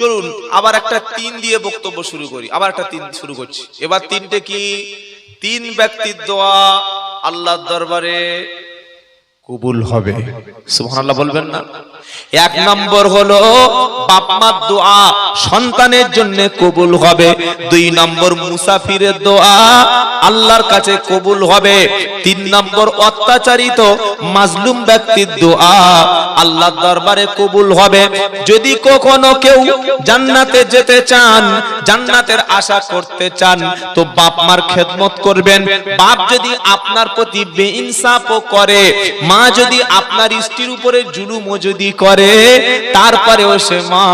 চলুন, আবার একটা তিন দিয়ে বক্তব্য শুরু করি, আবার একটা তিন শুরু করছি। এবার তিনটে কি? তিন ব্যক্তির দোয়া, আল্লাহর দরবারে কবুল হবে। সুবহানাল্লাহ বলবেন না? এক নম্বর হলো, বাপ মার দোয়া সন্তানের জন্য কবুল হবে। দুই নম্বর মুসাফিরের দোয়া আল্লাহর কাছে কবুল হবে। তিন নম্বর অত্যাচারিত মাজলুম ব্যক্তির দোয়া আল্লাহর দরবারে কবুল হবে। যদি কখনো কেউ জান্নাতে যেতে চান, জান্নাতের আশা করতে চান, তো বাপ মার খেদমত করবেন। বাপ যদি আপনার প্রতি বেইনসাফও করে, মা যদি আপনার স্ত্রীর উপরে জুলুম যদি করে, তারপরেও সে মা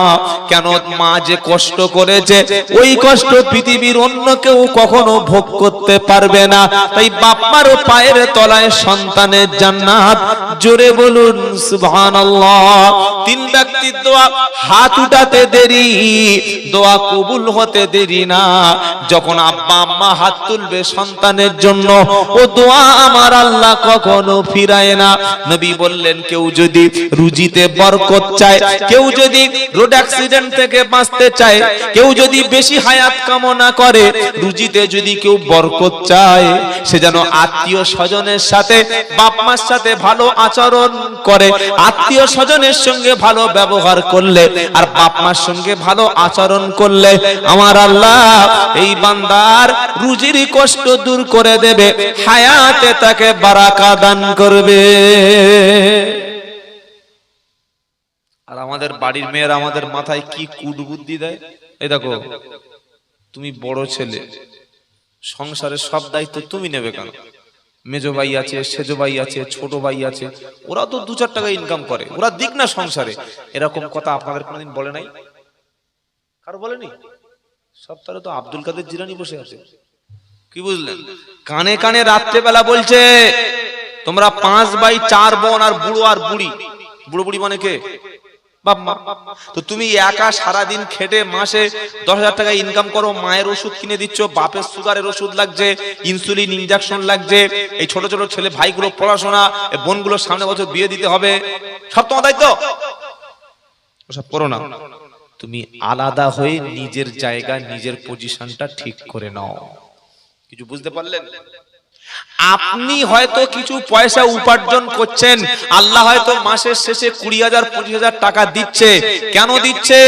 কেন মা যে কষ্ট করেছে, ওই কষ্ট পৃথিবীর অন্য কেউ কখনো ভোগ করতে পারবে না। তাই বাপ মার পায়ের তলায় সন্তানের জান্নাত জোরে বলুন, সুবহানাল্লাহ। তিন ব্যক্তির দোয়া, হাত উঠাতে দেরি, দোয়া কবুল হতে দেরি না। যখন আব্বা আম্মা হাত তুলবে সন্তানের জন্য, ও দোয়া আমার আল্লাহ কখনো ফিরায় না। নবী বললেন, কেউ যদি রুজিতে বরকত চায়, কেউ যদি রোড অ্যাক্সিডেন্ট থেকে বাঁচতে চায়, কেউ যদি বেশি হায়াত কামনা করে, রুজিতে যদি কেউ বরকত চায়, সে যেন আত্মীয় স্বজনের সাথে, বাপ মার সাথে ভালো আচরণ করে। আত্মীয় স্বজনের সঙ্গে ভালো ব্যবহার করলে আর বাপ মার সঙ্গে ভালো আচরণ করলে আমার আল্লাহ এই বান্দার রুজির কষ্ট দূর করে দেবে, হায়াতে তাকে বারাকা দান করবে। আর আমাদের বাড়ির মেয়েরা আমাদের মাথায় কি কুটবুদ্ধি দেয়? এই দেখো, তুমি বড় ছেলে, সংসারের সব দায়িত্ব তুমি নেবে কেন? মেজো ভাই আছে সেজো ভাই আছে ছোট ভাই আছে ওরা তো দু চার টাকা ইনকাম করে ওরা দিক না সংসারে। এরকম কথা আপনাদের কোনোদিন বলে নাই? কারও বলেনি? সপ্তাহে তো আব্দুল কাদের জিরানি বসে আছে। কি বুঝলেন? কানে কানে রাত্রেবেলা বলছে তোমরা পাঁচ বাই চার বোন আর বুড়ো আর বুড়ি। বুড়ো বুড়ি মানে কে? বাপ তো তুমি একা সারাদিন খেটে মাসে দশ হাজার টাকা ইনকাম করো, মায়ের ওষুধ কিনে দিচ্ছ, বাপের সুগারের ওষুধ লাগছে ইনসুলিন ইনজেকশন লাগছে, এই ছোট ছোট ছেলে ভাইগুলো পড়াশোনা বোনগুলোর সামনে বছর বিয়ে দিতে হবে। সব তোমার দায়িত্ব? ওসব করো না। তুমি আলাদা হয়ে নিজের জায়গা, নিজের পজিশনটা ঠিক করে নাও। কিছু বুঝতে পারলেন? আপনি হয়তো কিছু পয়সা উপার্জন করছেন, আল্লাহ হয়তো মাসের শেষে কুড়ি হাজার, পঁচিশ হাজার টাকা দিচ্ছে। কেন দিচ্ছে?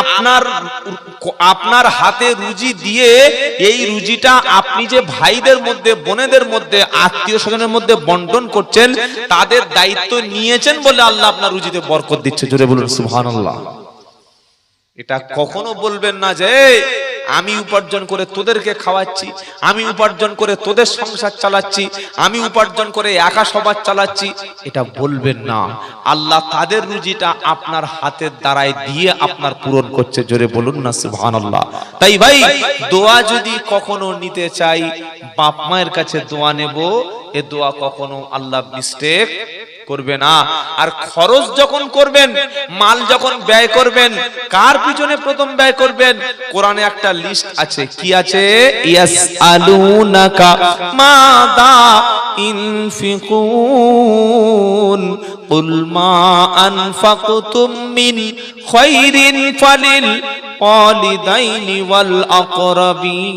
আপনার আপনার হাতে রুজি দিয়ে এই রুজিটা আপনি যে ভাইদের মধ্যে, বোনেদের মধ্যে, আত্মীয় স্বজনের মধ্যে বন্টন করছেন, তাদের দায়িত্ব নিয়েছেন বলে আল্লাহ আপনার রুজিতে বরকত দিচ্ছে। জোরে বলুন, সুবহানাল্লাহ। এটা কখনো বলবেন না যে আমি উপার্জন করে তোদেরকে খাওয়াচ্ছি, আমি উপার্জন করে তোদের সংসার চালাচ্ছি, আমি উপার্জন করে একা সবার চালাচ্ছি, এটা বলবেন না। আল্লাহ তাদের রুজিটা আপনার হাতের দ্বারায় দিয়ে আপনার পূরণ করছে। জোরে বলুন না, সুবহানাল্লাহ। তাই ভাই, দোয়া যদি কখনো নিতে চাই, বাপ মায়ের কাছে দোয়া নেব, এ দোয়া কখনো আল্লাহ মিস্টেক করবে না। আর খরচ যখন করবেন, মাল যখন ব্যয় করবেন, কার পিছনে প্রথম ব্যয় করবেন? কোরআনে একটা লিস্ট আছে। কি আছে? ইয়াস আলুনাকা মাদা ইনফিকুন। قل ما أنفقتم من خير فلل والدين والأقربين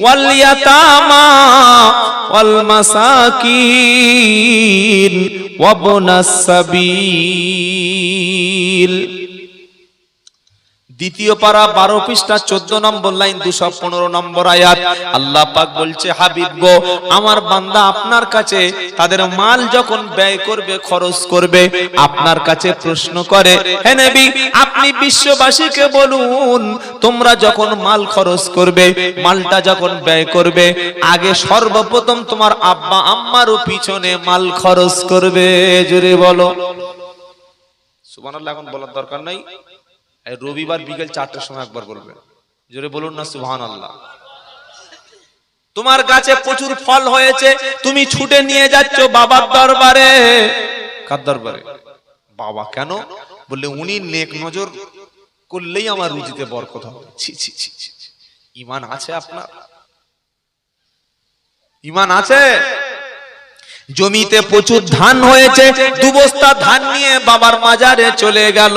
واليتامى والمساكين وابن السبيل দ্বিতীয় পারা বারো পৃষ্ঠা চোদ্দ নম্বর লাইন, দুশো পনেরো নম্বর আয়াত। আল্লাহ পাক বলছে, হাবিব গো, আমার বান্দা আপনার কাছে, তাদের মাল যখন ব্যয় করবে, খরচ করবে, আপনার কাছে প্রশ্ন করে আপনি বিশ্ববাসীকে বলুন, তোমরা যখন মাল খরচ করবে, মালটা যখন ব্যয় করবে, আগে সর্বপ্রথম তোমার আব্বা আম্মারও পিছনে মাল খরচ করবে। জোরে বলো। সুবহানাল্লাহ, এখন বলার দরকার নাই। রবিবার বিকেল চারটার সময় একবার বলবেন। জোরে বলুন না সুবহান আল্লাহ তোমার গাছে প্রচুর ফল হয়েছে, তুমি ছুটে নিয়ে যাচ্ছ বাবার দরবারে। কার দরবারে? বাবা কেন? বললে, উনি নেক নজর করলেই আমার রুজিতে বরকত হবে। ইমান আছে আপনার? ইমান আছে? জমিতে প্রচুর ধান হয়েছে দু বস্তা ধান নিয়ে বাবার মাজারে চলে গেল।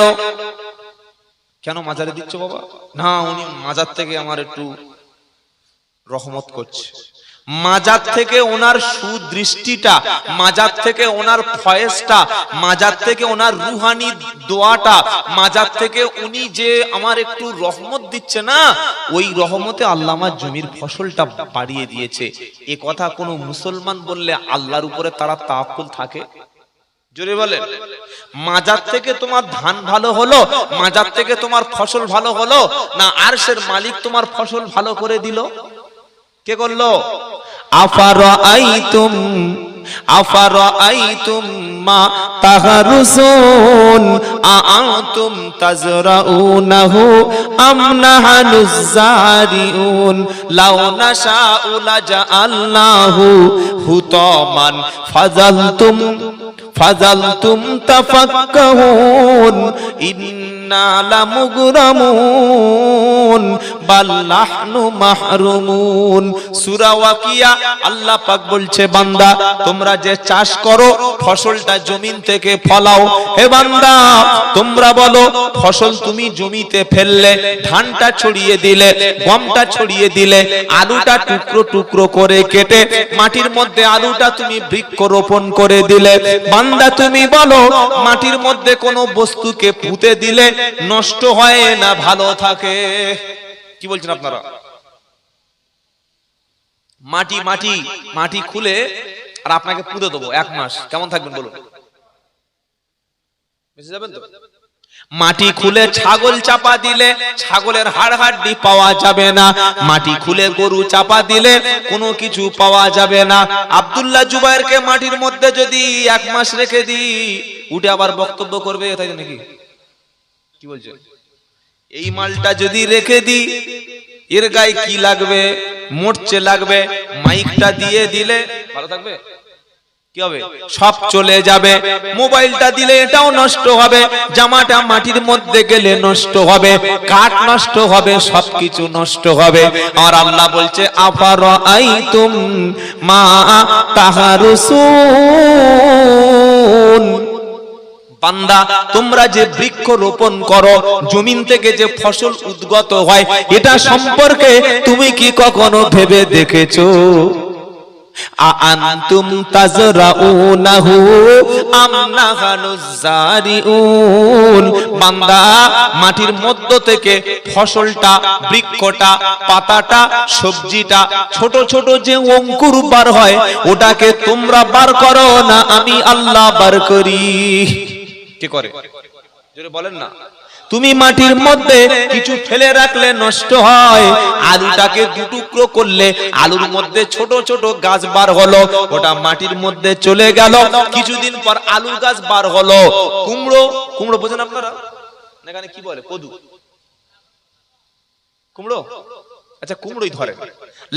কেন মাজারে দিচ্ছ বাবা? না, উনি মাজার থেকে আমার একটু রহমত করছে। মাজার থেকে ওনার সুদৃষ্টিটা, মাজার থেকে ওনার ফয়েসটা মাজার থেকে ওনার রুহানি দোয়াটা, মাজার থেকে উনি যে আমার একটু রহমত দিচ্ছে না, ওই রহমতে আল্লাহ আমার জমির ফসলটা বাড়িয়ে দিয়েছে। এ কথা কোনো মুসলমান বললে আল্লাহর উপরে তারা তাকুল থাকে? জোরে বলেন। মাজার থেকে তোমার ধান ভালো হলো, মাজার থেকে তোমার ফসল ভালো হলো, না আর আরশের মালিক তোমার ফসল ভালো করে দিল? কে করল? আফারাআইতুম আফারাআইতুম মা তাহারুসুন আআনতুম তাজরাউনাহু, আম নাহানুজ জারিউন, লাউ নাশাউ লাজআলনাহু হুতামান, ফাজালতুম ফাজালতুম তাফাক্কাহুন, ইন্না লামুগরামুন। আল্লাহ পাক বলছে, বান্দা, তোমরা যে চাষ করো, ফসলটা জমিন থেকে ফলাও। হে বান্দা, তোমরা বলো, ফসল তুমি জমিতে ফেললে, ধানটা ছড়িয়ে দিলে, গমটা ছড়িয়ে দিলে, আলুটা টুকরো টুকরো করে কেটে মাটির মধ্যে আলুটা তুমি বৃক্ষ রোপণ করে দিলে। বান্দা, তুমি বলো, মাটির মধ্যে কোনো বস্তুকে পুঁতে দিলে নষ্ট হয় না, ভালো থাকে। কি বলছেন আপনারা? মাটি মাটি মাটি খুলে আর আপনাকে পুঁতে দেবো এক মাস। কেমন থাকবেন বলুন? মাটি খুলে ছাগল চাপা দিলে ছাগলের হাড় পাওয়া যাবে না। মাটি খুলে গরু চাপা দিলে কোনো কিছু পাওয়া যাবে না। আব্দুল্লাহ জুবাইরকে মাটির মধ্যে যদি এক মাস রেখে দিই, উঠে আবার বক্তব্য করবে, তাই নাকি? কি বলছে এই মালটা যদি রেখে দিই, এর গায়ে কি লাগবে? মোটচে লাগবে। মাইকটা দিয়ে দিলে, ভালো থাকবে? সব চলে যাবে। মোবাইলটা দিলে এটাও নষ্ট হবে। জামাটা মাটির মধ্যে গেলে নষ্ট হবে। কাঠ নষ্ট হবে, সবকিছু নষ্ট হবে। আর আল্লাহ বলছে আফার আই তুম মা তাহারুসুন? বান্দা, তোমরা যে বৃক্ষ রোপণ করো, জমিন থেকে যে ফসল উদ্গত হয়, এটা সম্পর্কে তুমি কি কখনো ভেবে দেখেছ? আআনতুম তাজরাউনাহু আম নাহানুজ জারিউন। বান্দা, মাটির মধ্য থেকে ফসলটা, বৃক্ষটা, পাতাটা, সবজিটা, ছোট ছোট যে অঙ্কুর বার হয়, ওটাকে তোমরা বার করো না, আমি আল্লাহ বার করি। কি করে। জোরে বলেন না। তুমি মাটির মধ্যে কিছু ফেলে রাখলে নষ্ট হয়। আলুটাকে দুটুকরো করলে আলুর মধ্যে ছোট ছোট গাছ বার হলো ওটা মাটির মধ্যে চলে গেল। কিছুদিন পর আলু গাছ বার হলো। কুমড়ো কুমড়ো বোঝেন আপনারা? এখানে কি বলে? কদু। কুমড়ো? আচ্ছা কুমড়োই ধরে।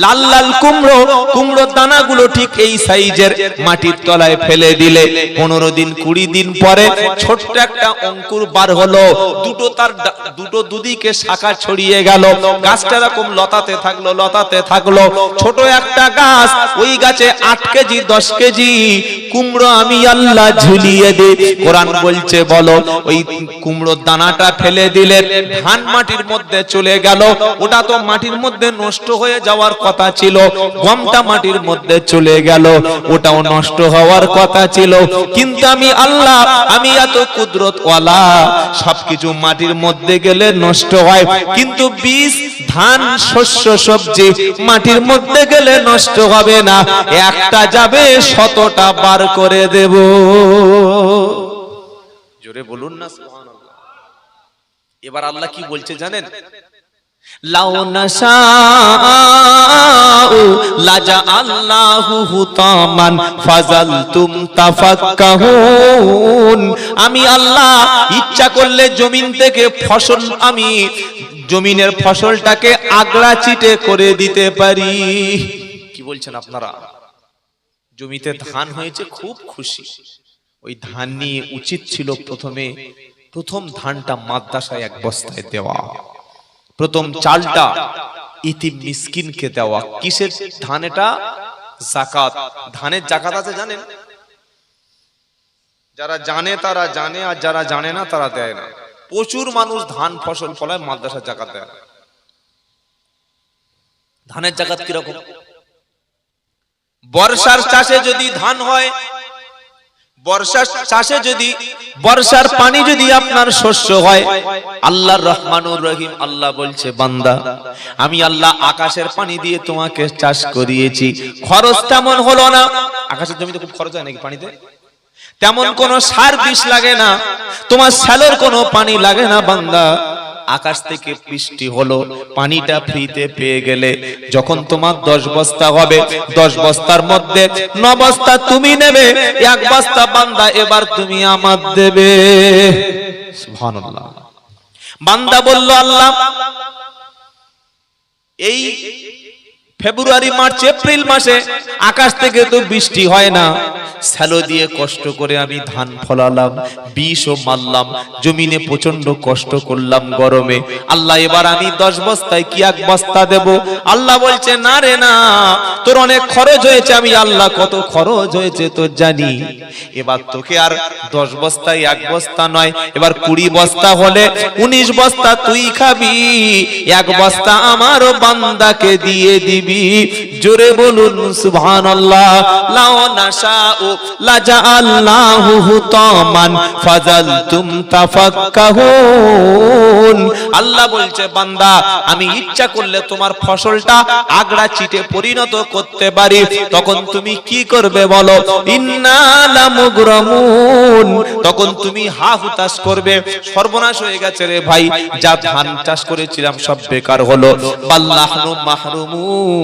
লাল লাল কুমড়ো কুমড়ো দানাগুলো ঠিক এই সাইজের মাটির তলায় ফেলে দিলে পনেরো দিন কুড়ি দিন পরে ছোট্ট একটা অঙ্কুর বার হলো। দুটো তার দুটো দুদিকে শাখা ছড়িয়ে গেল। গাছটা এরকম লতাতে থাকল লতাতে থাকল। ছোট একটা গাছ ওই গাছে আট কেজি দশ কেজি। কুমড়ো আমি আল্লাহ ঝুলিয়ে দে কোরআন বলছে বলো ওই কুমড়ো দানাটা ফেলে দিলে ধান মাটির মধ্যে চলে গেল। ওটা তো মাটির মধ্যে নষ্ট হয়ে যাওয়ার কথা ছিল, গমটা মাটির মধ্যে চলে গেল, ওটাও নষ্ট হওয়ার কথা ছিল। কিন্তু আমি আল্লাহ, আমি এত কুদরত ওয়ালা সবকিছু মাটির মধ্যে গেলে নষ্ট হয়। কিন্তু বীজ, ধান, শস্য, সবজি মাটির মধ্যে গেলে নষ্ট হবে না, একটা যাবে শতটা বার করে দেব। জোরে বলুন না। এবার আল্লাহ কি বলছে জানেন? লাউ নাশাউ লাজা আল্লাহু হুতামান ফাজালতুম তাফাক্কাহুন। আমি আল্লাহ ইচ্ছা করলে জমিন থেকে ফসল আমি জমিনের ফসলটাকে আগলা চিটে করে দিতে পারি। কি বলছেন আপনারা? জমিতে ধান হয়েছে, খুব খুশি। ওই ধান নিয়ে উচিত ছিল প্রথমে, প্রথম ধানটা মাদ্রাসায় এক বস্তায় দেওয়া। প্রথম চালটা ইতিম মিসকিনকে দেওয়া। কিসের ধান এটা জাকাত। ধানের জাকাত আছে জানেন? যারা জানে তারা জানে আর যারা জানে না তারা দেয় না। প্রচুর মানুষ ধান ফসল ফলায় মাদ্রাসার জাকাত দেয় না। ধানের জাকাত কীরকম? বর্ষার চাষে যদি ধান হয় বর্ষার চাষে যদি, বর্ষার পানি যদি আপনার শস্য হয়, আল্লাহর রহমানুর রহিম আল্লাহ বলছে, বান্দা, আমি আল্লাহ আকাশের পানি দিয়ে তোমাকে চাষ করিয়েছি। খরচ তেমন হলো না। আকাশের জমিতে খুব খরচ হয় নাকি পানিতে? তেমন কোনো সার বিষ লাগে না। তোমার স্যালোর কোনো পানি লাগে না, বান্দা। আকাশ থেকে বৃষ্টি হলো, পানিটা ফ্রিতে পেয়ে গেলে যখন তোমার দশ বস্তা হবে, দশ বস্তার মধ্যে ন বস্তা তুমি নেবে, এক বস্তা বান্দা এবার তুমি আমার দেবে। বান্দা বলল, আল্লাহ, এই ফেব্রুয়ারি, মার্চ, এপ্রিল মাসে আকাশ থেকে তো বৃষ্টি হয় না। স্যালো দিয়ে কষ্ট করে আমি ধান ফলালাম বিষও মারলাম, জমিনে প্রচণ্ড কষ্ট করলাম গরমে। আল্লাহ, এবার আমি দশ বস্তায় কি এক বস্তা দেব? আল্লাহ বলছে, না রে, না, তোর অনেক খরচ হয়েছে। আমি, আল্লাহ, কত খরচ হয়েছে তোর জানি। এবার তোকে আর দশ বস্তায় এক বস্তা নয়, এবার কুড়ি বস্তা হলে উনিশ বস্তা তুই খাবি। এক বস্তা আমার বান্দাকে দিয়ে দিবি। জোরে বলুন আল্লাহ বলছে, বান্দা, আমি ইচ্ছা করলে তোমার ফসলটা আগড়া চিটে পরিণত করতে পারি। তখন তুমি কি করবে বলো? তখন তুমি হা হুতাশ করবে। সর্বনাশ হয়ে গেছে রে ভাই। যা ধান চাষ করেছিলাম সব বেকার হলো। বাল্লাহনু মাহরুমুন।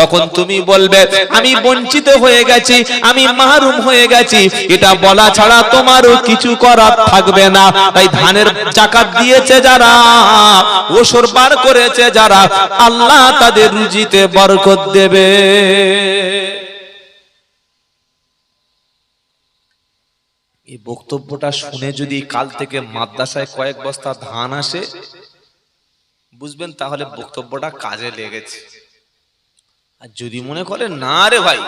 তখন তুমি বলবে, আমি বঞ্চিত হয়ে গেছি, আমি মাহরুম হয়ে গেছি। এটা বলা ছাড়া তোমারও কিছু করার থাকবে না। তাই ধানের জাকাত দিয়েছে যারা ওসর বার করেছে যারা, আল্লাহ তাদের রুজিতে বরকত দেবে। এই বক্তব্যটা শুনে যদি কাল থেকে মাদ্রাসায় কয়েক বস্তা ধান আসে, বুঝবেন তাহলে বক্তব্যটা কাজে লেগেছে। আর যদি মনে করে না রে ভাই।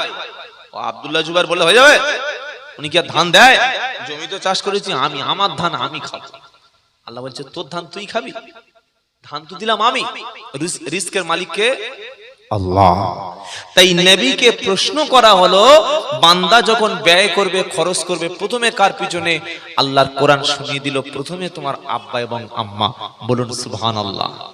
ও আব্দুল্লাহ জুবার বলে হয়ে যাবে? উনি কি আর ধান দেয়? জমি তো চাষ করেছি আমি আমার ধান আমি খাব। আল্লাহ বলছে তোর ধান তুই খাবি? ধান তো দিলাম আমি। রিস- রিস্কের মালিককে আল্লাহ। তাই নবীকে প্রশ্ন করা হলো বান্দা যখন ব্যয় করবে খরচ করবে প্রথমে কার পিছনে? আল্লাহর কোরআন শুনিয়ে দিল প্রথমে তোমার আব্বা এবং আম্মা। বলুন সুবহানাল্লাহ।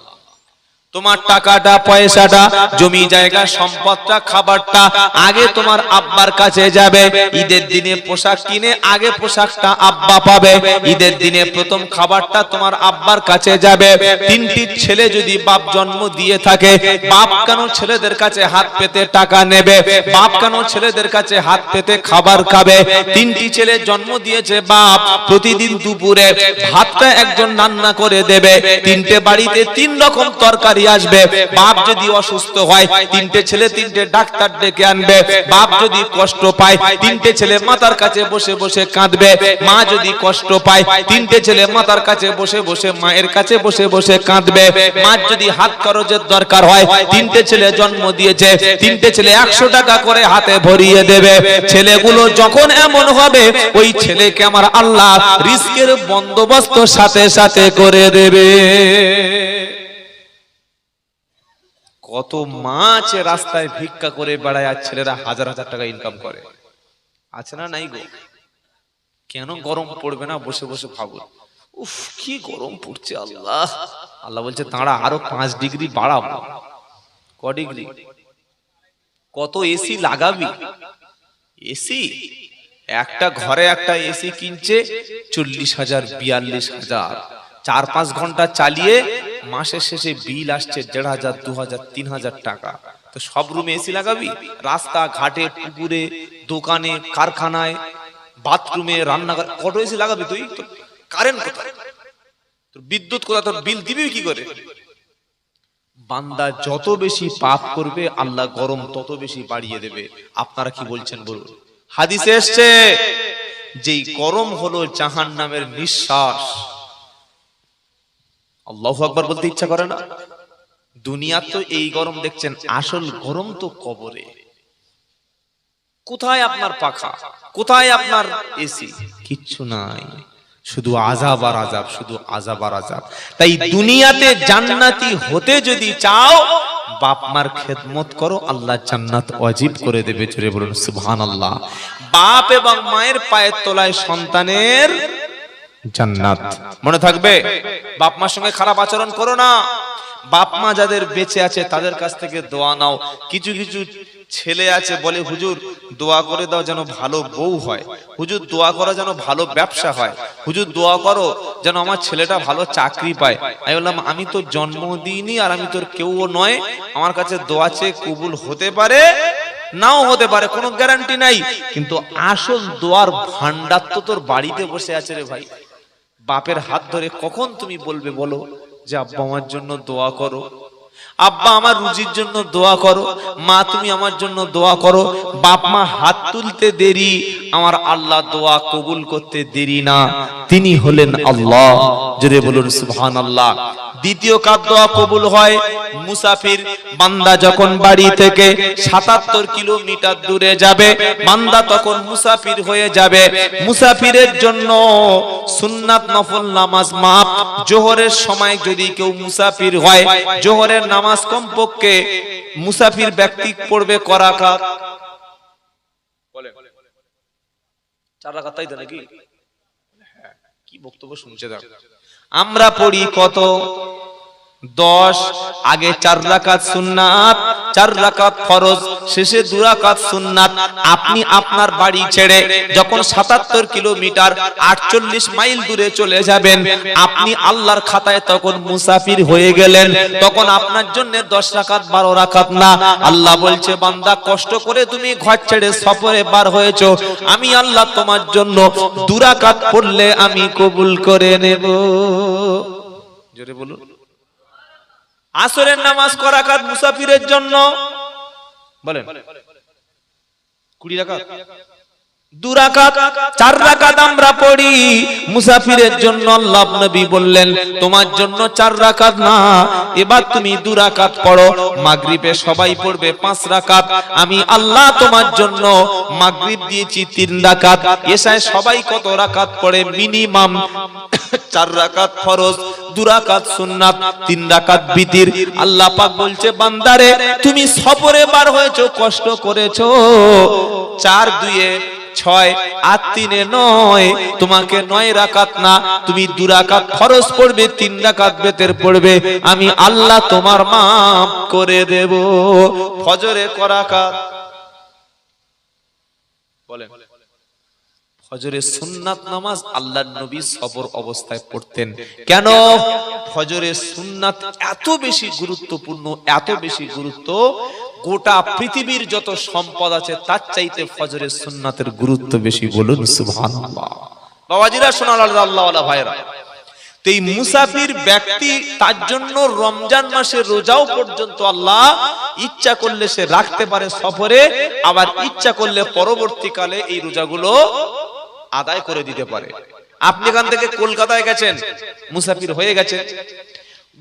তোমার টাকাটা, পয়সাটা, জমি জায়গা, সম্পদটা, খাবারটা আগে তোমার আব্বার কাছে যাবে। ঈদের দিনে পোশাক কিনে আগে পোশাকটা আব্বা পাবে। ঈদের দিনে প্রথম খাবারটা তোমার আব্বার কাছে যাবে। তিনটি ছেলে যদি বাপ জন্ম দিয়ে থাকে, বাপ কেন ছেলেদের কাছে হাত পেতে টাকা নেবে? বাপ কেন ছেলেদের কাছে হাত পেতে খাবার খাবে? তিনটি ছেলে জন্ম দিয়েছে বাপ, প্রতিদিন দুপুরে ভাতটা একজন রান্না করে দেবে। তিনটে বাড়িতে তিন রকম তরকারি আসবে, বাপ যদি অসুস্থ হয়, তিনটে ছেলে তিনটে ডাক্তার ডেকে আনবে। বাপ যদি কষ্ট পায়, তিনটে ছেলে মাতার কাছে বসে বসে কাঁদবে। মা যদি কষ্ট পায়, তিনটে ছেলে মাতার কাছে বসে বসে মায়ের কাছে বসে বসে কাঁদবে। মা যদি হাত খরচের দরকার হয়, তিনটে ছেলে জন্ম দিয়েছে, তিনটে ছেলে একশো টাকা করে হাতে ভরিয়ে দেবে। ছেলেগুলো যখন এমন হবে, ওই ছেলেকে আমার আল্লাহ রিস্কের বন্দোবস্ত সাথে সাথে করে দেবে। কত মাছ রাস্তায় ভিক্ষা করে বেড়ায় আর ছেলেরা হাজার হাজার টাকা ইনকাম করে। আছে না নাই গো? কেন গরম পড়বে না? বসে বসে ভাবুন উফ, কি গরম পড়ছে আল্লাহ। আল্লাহ বলছে তাঁরা আরও পাঁচ ডিগ্রি বাড়াবো ক ডিগ্রি? কত এসি লাগাবি? এসি? একটা ঘরে একটা এসি কিনছে চল্লিশ হাজার, বিয়াল্লিশ হাজার। চার পাঁচ ঘণ্টা চালিয়ে মাসের শেষে বিল আসছে দেড় হাজার, দু হাজার, তিন হাজার টাকা। তো সব রুমে এসি লাগাবি? রাস্তা, ঘাটে, পুকুরে, দোকানে, কারখানায়, বাথরুমে, রান্নাঘর, কত এসি লাগাবি তুই? কারেন্ট বিদ্যুৎ কোথায়? তোর বিল দিবি কি করে? বান্দা যত বেশি পাপ করবে, আল্লাহ গরম তত বেশি বাড়িয়ে দেবে। আপনারা কি বলছেন বলুন? হাদিসে এসছে, যেই গরম হলো জাহান নামের নিঃশ্বাস আল্লাহ আকবার বলতে ইচ্ছা করে না। দুনিয়া তো এই গরম দেখছেন, আসল গরম তো কবরে। কোথায় আপনার পাখা? কোথায় আপনার এসি কিচ্ছু নাই। শুধু আজাব আর আজাব শুধু আজাব আর আজাব তাই দুনিয়াতে জান্নাতি হতে যদি চাও বাপ মার খেদমত করো, আল্লাহ জান্নাত ওয়াজিব করে দেবে। জোরে বলুন, সুবহানাল্লাহ। বাপ এবং মায়ের পায়ের তলায় সন্তানের জান্নাত। মনে থাকবে, বাপ মার সঙ্গে খারাপ আচরণ করো না। বাপ মা যাদের বেঁচে আছে, তাদের কাছ থেকে দোয়া নাও। কিছু কিছু ছেলে আছে, বলে, হুজুর, দোয়া করে দাও যেন ভালো বউ হয়। হুজুর, দোয়া করো যেন ভালো ব্যবসা হয়। হুজুর, দোয়া করো যেন আমার ছেলেটা ভালো চাকরি পায়। আমি বললাম, আমি তো জন্ম দিইনি আর আমি তোর কেউ নয়। আমার কাছে দোয়া চেয়ে কবুল হতে পারে, নাও হতে পারে, কোনো গ্যারান্টি নাই। কিন্তু আসল দোয়ার ভান্ডার তো তোর বাড়িতে বসে আছে রে ভাই। বাপের হাত ধরে কখন তুমি বলবে বলো যে, আব্বা, আমার জন্য দোয়া করো। আব্বা, আমার রুজির জন্য দোয়া করো। মা, তুমি আমার জন্য দোয়া করো। বাপ মা হাত তুলতে দেরি, আমার আল্লাহ দোয়া কবুল করতে দেরি না। তিনি হলেন আল্লাহ। জোরে বলুন সুবহান আল্লাহ দ্বিতীয় কাজ দোয়া কবুল হয়। মুসাফির বান্দা যখন বাড়ি থেকে সাতাত্তর কিলোমিটার দূরে যাবে বান্দা তখন মুসাফির হয়ে যাবে। মুসাফিরের জন্য সুন্নাত নফল নামাজ মাপ জোহরের সময় যদি কেউ মুসাফির হয় জোহরের নামাজ কমপক্ষে মুসাফির ব্যক্তি পড়বে করাকাত চার রাকাত তাই তো নাকি? কি বক্তব্য শুনছে দেখ। আমরা পড়ি কত? দশ, আগে চার রাকাত সুন্নাত, চার রাকাত ফরজ, শেষে দু রাকাত সুন্নাত। আপনি আপনার বাড়ি ছেড়ে যখন সাতাত্তর কিলোমিটার আটচল্লিশ মাইল দূরে চলে যাবেন, আপনি আল্লাহর খাতায় তখন মুসাফির হয়ে গেলেন। তখন আপনার জন্য দশ রাকাত, বারো রাকাত না। আল্লাহ বলছে, বান্দা, কষ্ট করে তুমি ঘর ছেড়ে সফরে বার হয়েছো। আমি আল্লাহ তোমার জন্য দুরাকাত পড়লে আমি কবুল করে নেব। জোরে বলুন। আসরের নামাজ করাকাত মুসাফিরের জন্য। বলেন। কুড়ি রাকাত? চার না, এবার তুমি পড়ো। সবাই পড়বে পাঁচ আমি আল্লাহ তোমার জন্য মাগরিব দিয়েছি তিন রাকাত। এসায় সবাই কত রাকাত পড়ে? মিনিমাম চার রাকাত ফরজ। দু সুন্নাত, তিন রাকাত বিতির। আল্লাহ পাক বলছে, বান্দারে, তুমি সফরে বার হয়েছো, কষ্ট করেছ। চার দুয়ে ছয় আর তিনে নয়, তোমাকে নয় রাকাত না, তুমি দু ফরজ পড়বে, তিন রাকাত বেতের পড়বে। আমি আল্লাহ তোমার মাফ করে দেব। ফজরে করাকাত। বলেন। ফজরের সুন্নাত নামাজ আল্লাহর নবী সবর অবস্থায় পড়তেন। কেন? ফজরের সুন্নাত এত বেশি গুরুত্বপূর্ণ, এত বেশি গুরুত্ব, গোটা পৃথিবীর যত সম্পদ আছে তার চাইতে ফজরের সুন্নাতের গুরুত্ব বেশি বলুন, সুবহানাল্লাহ। বাবাজিরা শোনাল আল্লাহ আল্লাহ ভাইরা এই মুসাফির ব্যক্তি, তার জন্য রমজান মাসে রোজাও পর্যন্ত আল্লাহ ইচ্ছা করলে সে রাখতে পারে সফরে, আবার ইচ্ছা করলে পরবর্তীকালে এই রোজাগুলো আদায় করে দিতে পারে। আপনি এখান থেকে কলকাতায় গেছেন মুসাফির হয়ে গেছেন।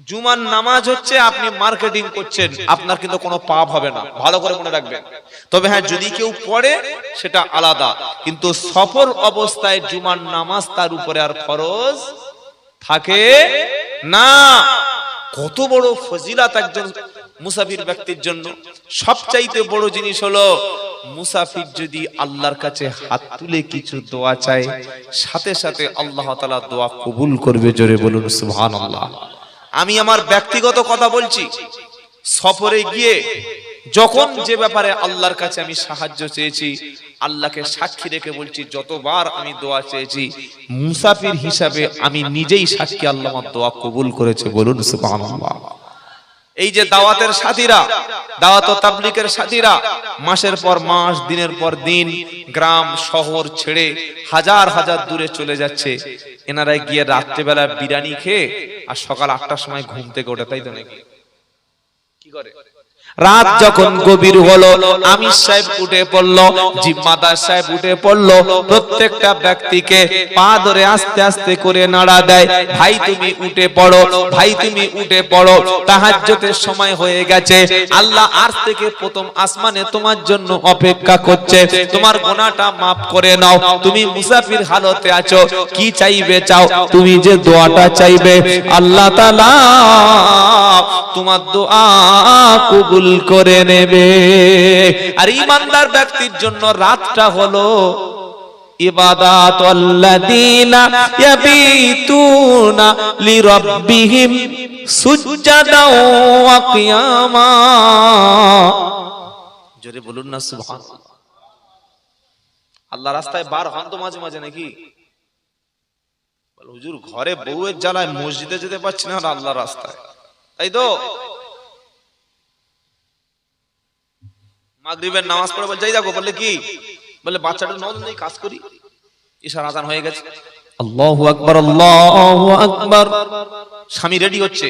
জুমার নামাজ হচ্ছে আপনি মার্কেটিং করছেন আপনার কিন্তু কোনো পাপ হবে না। ভালো করে মনে রাখবেন। তবে হ্যাঁ যদি কেউ পড়ে সেটা আলাদা। কিন্তু সফর অবস্থায় জুমার নামাজ তার উপরে আর খরচ থাকে না। কত বড় ফজিলাত একজন মুসাফির ব্যক্তির জন্য। সবচাইতে বড় জিনিস হলো মুসাফির যদি আল্লাহর কাছে হাত তুলে কিছু দোয়া চায়, সাথে সাথে আল্লাহ তাআলা দোয়া কবুল করবে জোরে বলুন সুহান আল্লাহ আমি আমার ব্যক্তিগত কথা বলছি, সফরে গিয়ে যখন যে ব্যাপারে আল্লাহর কাছে আমি সাহায্য চেয়েছি, আল্লাহকে সাক্ষী রেখে বলছি, যতবার আমি দোয়া চেয়েছি, মুসাফির হিসাবে আমি নিজেই সাক্ষী আল্লাহ দোয়া কবুল করেছে, বলুন, সুবহানাল্লাহ। এই যে দাওয়াতের সাথীরা, দাওয়াত ও তাবলিকের সাথীরা, মাসের পর মাস, দিনের পর দিন, গ্রাম, শহর ছেড়ে হাজার হাজার দূরে চলে যাচ্ছে। এনারাই গিয়ে রাত্রেবেলা বিরিয়ানি খেয়ে আর সকাল আটটার সময় ঘুম থেকে ওঠে, তাই তো নাকি? কি করে? রাত যখন গভীর হলো আমির সাহেব উঠে পড়ল জিম্মাদার সাহেব উঠে পড়ল প্রত্যেকটা ব্যক্তিকে পা ধরে আস্তে আস্তে করে নাড়া দেয় ভাই তুমি উঠে পড়ো ভাই তুমি উঠে পড়ো। তাহাজ্জুদের সময় হয়ে গেছে আল্লাহ আজ থেকে প্রথম আসমানে তোমার জন্য অপেক্ষা করছে তোমার গোনাটা মাফ করে নাও তুমি মুসাফির হালতে আছো কি চাইবে চাও তুমি যে দোয়াটা চাইবে আল্লাহ তাআলা তোমার দোয়া কবুল করে নেবে। আর ইমানদার ব্যক্তির জন্য রাতটা হলো জোরে বলুন না সুবহান আল্লাহ রাস্তায় বার হন তো মাঝে মাঝে নাকি? হুজুর, ঘরে বউয়ের জ্বালায় মসজিদে যেতে পারছি না আল্লাহ রাস্তায়। তাই তো? মাগরিবের নামাজ পড়ে বলে যাই দেখো বললে কি? বলে বাচ্চাটা নজর নেই কাজ করি। ঈশার আজান হয়ে গেছে। আল্লাহু আকবার আল্লাহু আকবার। স্বামী রেডি হচ্ছে।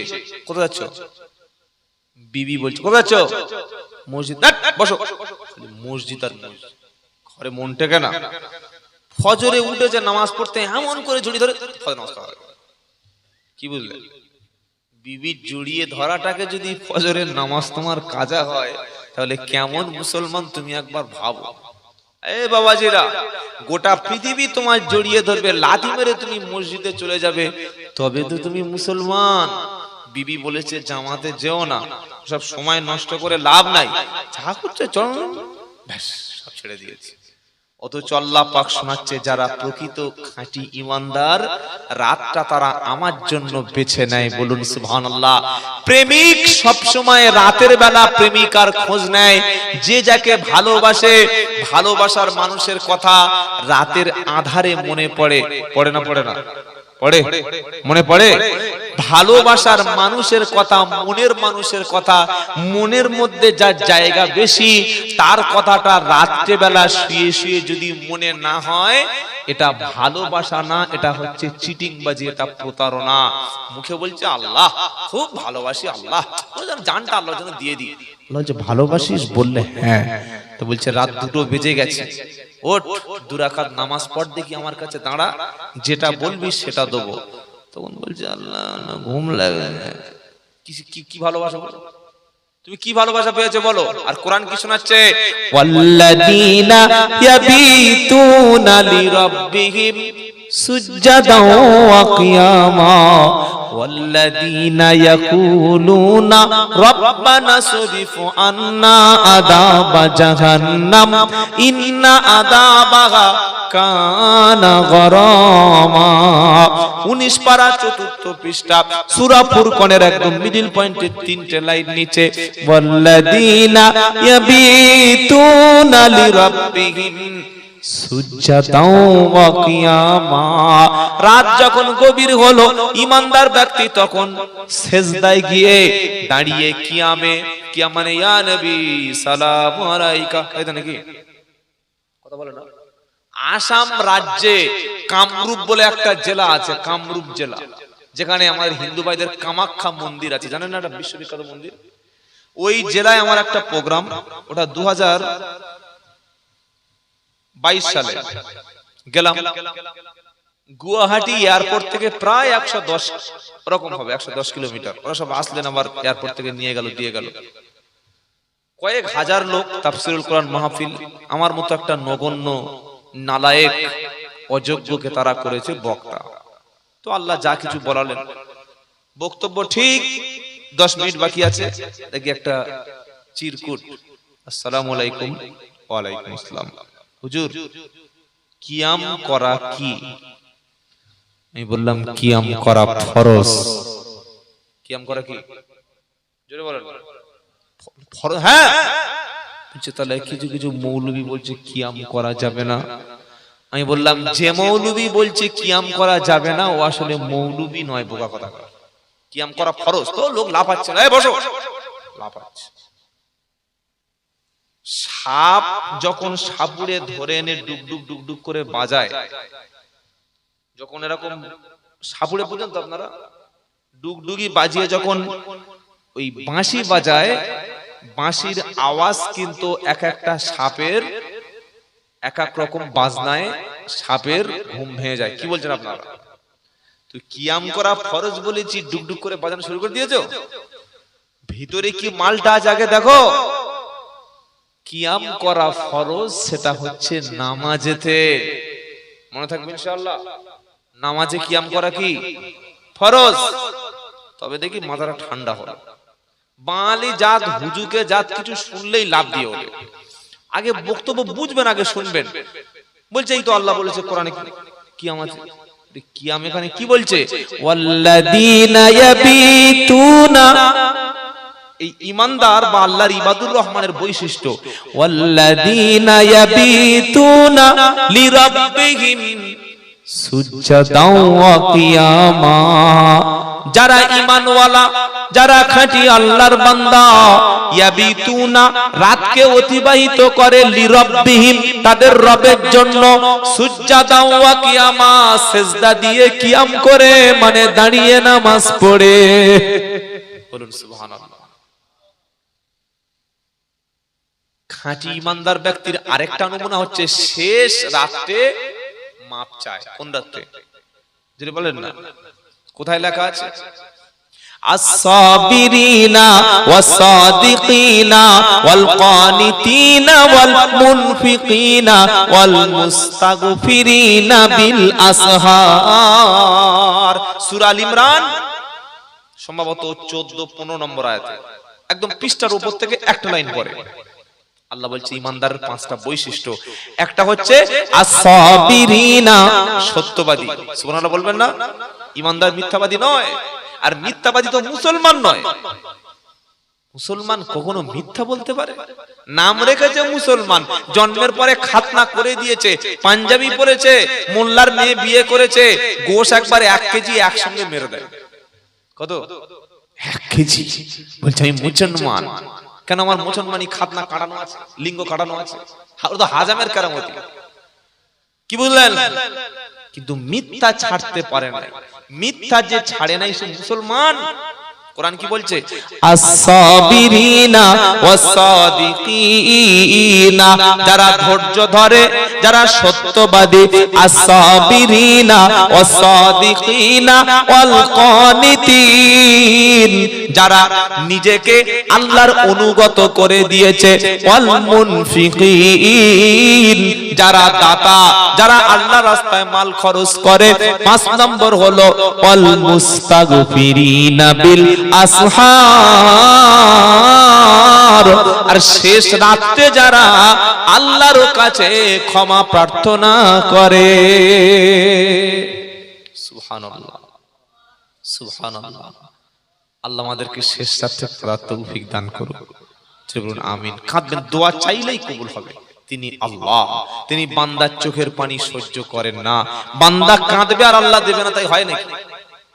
কোথায় যাচ্ছ? বিবি বলছে কোথায় যাচ্ছ? মসজিদ বসো। মসজিদ আর মসজিদ। ঘরে মন টেকে না। ফজরে উঠেছে নামাজ পড়তে এমন করে জড়ি ধরে ফজর নামাজ পড়া কি বুঝলে? বিবি জড়িয়ে ধরাটাকে যদি ফজরের নামাজ তোমার কাজা হয় তাহলে কেমন মুসলমান তুমি একবার ভাবো? এ বাবাজিরা, গোটা পৃথিবী তোমার জড়িয়ে ধরবে, লাথি মেরে তুমি মসজিদে চলে যাবে। তবে তো তুমি মুসলমান। বিবি বলেছে, জামাতে যেও না। সব সময় নষ্ট করে লাভ নাই। যা করছে, চল। ব্যাস, সব ছেড়ে দিয়েছে। অথচ আল্লাহ পাক শোনাচ্ছে, যারা প্রকৃত খাঁটি ইমানদার, রাতটা তারা আমার জন্য বেছে নেয়। বলুন সুবহানাল্লাহ। প্রেমিক সব সময় রাতের বেলা প্রেমিকার খোঁজ নেয়। যে যাকে ভালোবাসে, ভালোবাসার মানুষের কথা রাতের আধারে মনে পড়ে। পড়ে না পড়ে না? পড়ে। মনে পড়ে? ভালোবাসার মানুষের কথা মনের মানুষের কথা মনের মধ্যে যার জায়গা বেশি তার কথাটা রাত্রে বেলা শুয়ে শুয়ে যদি মনে না হয় এটা ভালোবাসা না এটা হচ্ছে চিটিং বাজি এটা প্রতারণা। মুখে বলছে আল্লাহ খুব ভালোবাসি আল্লাহ। জানটা আল্লাহ যেন দিয়ে দিই। আল্লাহ ভালোবাসিস? বললে হ্যাঁ। তো বলছে রাত দুটো বেজে গেছে। ওট দুরাকাত নামাজ পড় দেখি আমার কাছে দাঁড়া, যেটা বলবি সেটা দেবো। তখন বলছে, আল্লাহ ঘুম লাগে কি কি ভালোবাসা তুমি কি ভালোবাসা পেয়েছ বলো? আর কোরআন কি শোনাচ্ছে? ওয়াল্লাযীনা ইয়াবিতুনা লিরাব্বিহিম সুজ্জাদাও ওয়া কিয়ামা। والذين يقولون ربنا صرف عنا عذاب جهنم إن عذابها كان غراما উনিশ পারা চতুর্থ পৃষ্ঠা সুরা ফুরকনের একদম মিডিল পয়েন্টের তিনটে লাইন নিচে والذين يبيتون لربهم সুজ্জাদা ওয়া কিয়ামা রাত যখন গভীর হলো, ইমানদার ব্যক্তি তখন গিয়ে দাঁড়িয়ে কিয়ামে কিয়া মানে নাকি? কথা বলে না? আসাম রাজ্যে কামরূপ বলে একটা জেলা আছে, কামরূপ জেলা। যেখানে আমাদের হিন্দু ভাইদের কামাখ্যা মন্দির আছে। জানেন না একটা বিশ্ববিখ্যাত মন্দির? ওই জেলায় আমার একটা প্রোগ্রাম, ওটা দু হাজার বাইশ সালে গেলাম গুয়াহাটি এয়ারপোর্ট থেকে প্রায় একশো দশ রকম হবে, একশো দশ কিলোমিটার। ওরা সব আসলেন আবার এয়ারপোর্ট থেকে নিয়ে গেল, দিয়ে গেল। কয়েক হাজার লোক তাফসিরুল কোরআন মাহফিল, আমার মতো একটা নগণ্য, নালায়েক, অযোগ্যকে তারা করেছে বক্তা। তো আল্লাহ যা কিছু বলালেন। বক্তব্য ঠিক দশ মিনিট বাকি আছে। দেখি একটা চিরকুট। আসসালামু আলাইকুম। ওয়ালাইকুম আসসালাম। হুজুর কিয়াম করা কি? আমি বললাম কিয়াম করা ফরজ। কিয়াম করা কি? জোরে বলেন। ফরজ হ্যাঁ। বলছে তাহলে কিছু কিছু মৌলবী বলছে কিয়াম করা যাবে না। আমি বললাম যে মৌলবী বলছে কিয়াম করা যাবে না ও আসলে মৌলবী নয় বোকা কথা। কিয়াম করা ফরজ। তো লোক লাফাচ্ছে না। বসো। লাফাচ্ছে। সাপ যখন সাপুড়ে ধরে এনে ডুব ডুব করে বাজায়, যখন এরকম সাপুড়ে পর্যন্ত আপনারা ডুগডুগি বাজিয়ে যখন ওই বাঁশি বাজায়, বাঁশির আওয়াজ কিন্তু এক একটা সাপের, এক এক রকম বাজনায় সাপের ঘুম ভেঙে যায়। কি বলছেন আপনারা? তুই কিয়াম করা ফরজ বলেছি ডুকডুক করে বাজানো শুরু করে দিয়েছ? ভিতরে কি মালটা আছে আগে দেখো। কিয়াম করা ফরজ, সেটা হচ্ছে নামাজেতে। মনে থাকবে ইনশাআল্লাহ? নামাজে কিয়াম করা কি? ফরজ। তবে দেখি মাথাটা ঠান্ডা হবে বাঙালি জাত হুজুকে জাত, কিছু শুনলেই লাভ দিয়ে ওঠে। আগে বক্তব্য বুঝবেন, আগে শুনবেন। বলছে, এই তো আল্লাহ বলেছে কোরআনে কি- কিয়াম এ কিয়াম এখানে কি বলছে? ওয়াল্লাযীনা ইয়াবিতুনা এই ইমানদার বা আল্লাহর ইবাদুর রহমানের বৈশিষ্ট্য। ওয়াল্লাযীনা ইয়াবিতুনা লিরাব্বিহিম সুজ্জাদাও ওয়া কিয়ামা। যারা ঈমানওয়ালা যারা খাঁটি আল্লাহর বান্দা ইয়াবিতুনা রাতকে অতিবাহিত করে লিরাব্বিহিম তাদের রবের জন্য সুজ্জাদাও ওয়া কিয়ামা সিজদা দিয়ে কিয়াম করে মানে দাঁড়িয়ে নামাজ পড়ে। বলুন সুবহানাল্লাহ। খাঁটি ইমানদার ব্যক্তির আরেকটা নমুনা হচ্ছে শেষ রাতে মাপ চায় কোন রাতে যদি বলেন না কোথায় লেখা আছে الصابرين والصادقين والقانتين والمنفقين والمستغفرين بالأسهار সূরা আল ইমরান সম্ভবত 14 15 নম্বর আয়াতে একদম পৃষ্ঠার উপর থেকে একটা লাইন পরে আল্লাহ বলছে ইমানদার পাঁচটা বৈশিষ্ট্য। একটা হচ্ছে সত্যবাদী। সুবহানাল্লাহ বলবেন না? ইমানদার মিথ্যাবাদী নয়। আর মিথ্যাবাদী তো মুসলমান নয়। মুসলমান কখনো মিথ্যা বলতে পারে? নাম রেখেছে মুসলমান। জন্মের পরে খাতনা করে দিয়েছে। পাঞ্জাবি পরেছে। মোল্লার মেয়ে বিয়ে করেছে। গোশ একবার এক কেজি একসঙ্গে মেরে দেয়। কত? এক কেজি। বলছে আমি মুসলমান। কেন আমার মুসলমানি খাতনা কাটানো আছে? লিঙ্গ কাটানো আছে? ওটা হাজামের কেরামতি। কি বুঝলেন? কিন্তু মিথ্যা ছাড়তে পারে না মিথ্যা যে ছাড়ে নাই সে মুসলমান। কোরআন কি বলছে? যারা ধৈর্য ধরে, যারা সত্যবাদী আসাবিরিনা ওয়াসাদিকিনা ওয়াল কানিতিন যারা নিজেকে আল্লাহর অনুগত করে দিয়েছে ওয়াল মুনফিকিন যারা দাতা, যারা আল্লাহ রাস্তায় মাল খরচ করে, পাঁচ নম্বর হলো ওয়াল মুস্তাগফিরিনা বিল আসহার। আর শেষ রাতে যারা আল্লাহর কাছে ক্ষমা প্রার্থনা করে। সুবহানাল্লাহ সুবহানাল্লাহ। আল্লাহ আমাদেরকে শেষ রাতে করার তৌফিক দান করুন যে বলুন, আমিন। কাঁদবেন, দোয়া চাইলেই কবুল হবে। তিনি আল্লাহ, তিনি বান্দার চোখের পানি সহ্য করেন না। বান্দা কাঁদবে আর আল্লাহ দেবে না, তাই হয় নাকি?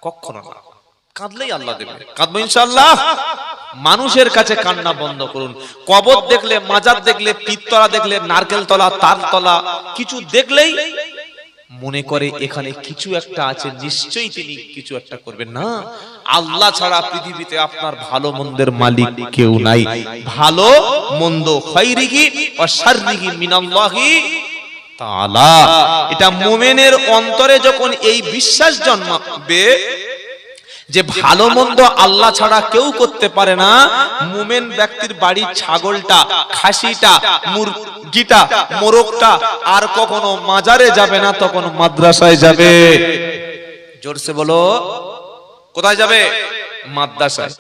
কখনো না। কাঁদলেই আল্লাহ দেবে। কাঁদবো ইনশাআল্লাহ? মানুষের কাছে কান্না বন্ধ করুন। কবর দেখলে, মাজার দেখলে, পিত্তলা দেখলে, নারকেল তলা, তার তলা, কিছু দেখলেই মনে করে এখানে কিছু একটা আছে, নিশ্চয়ই তিনি কিছু একটা করবেন। না, আল্লাহ ছাড়া পৃথিবীতে আপনার ভালো মন্দের মালিক কেউ নাই। ভালো মন্দ এটা মুমিনের অন্তরে যখন এই বিশ্বাস জন্মাবে যে ভালো মন্দ আল্লাহ ছাড়া কেউ করতে পারে না। মুমেন ব্যক্তির বাড়ির ছাগলটা খাসিটা মুরগিটা মোরগটা আর কখনো মাজারে যাবে না তখন মাদ্রাসায় যাবে। জোরসে বলো কোথায় যাবে? মাদ্রাসায়।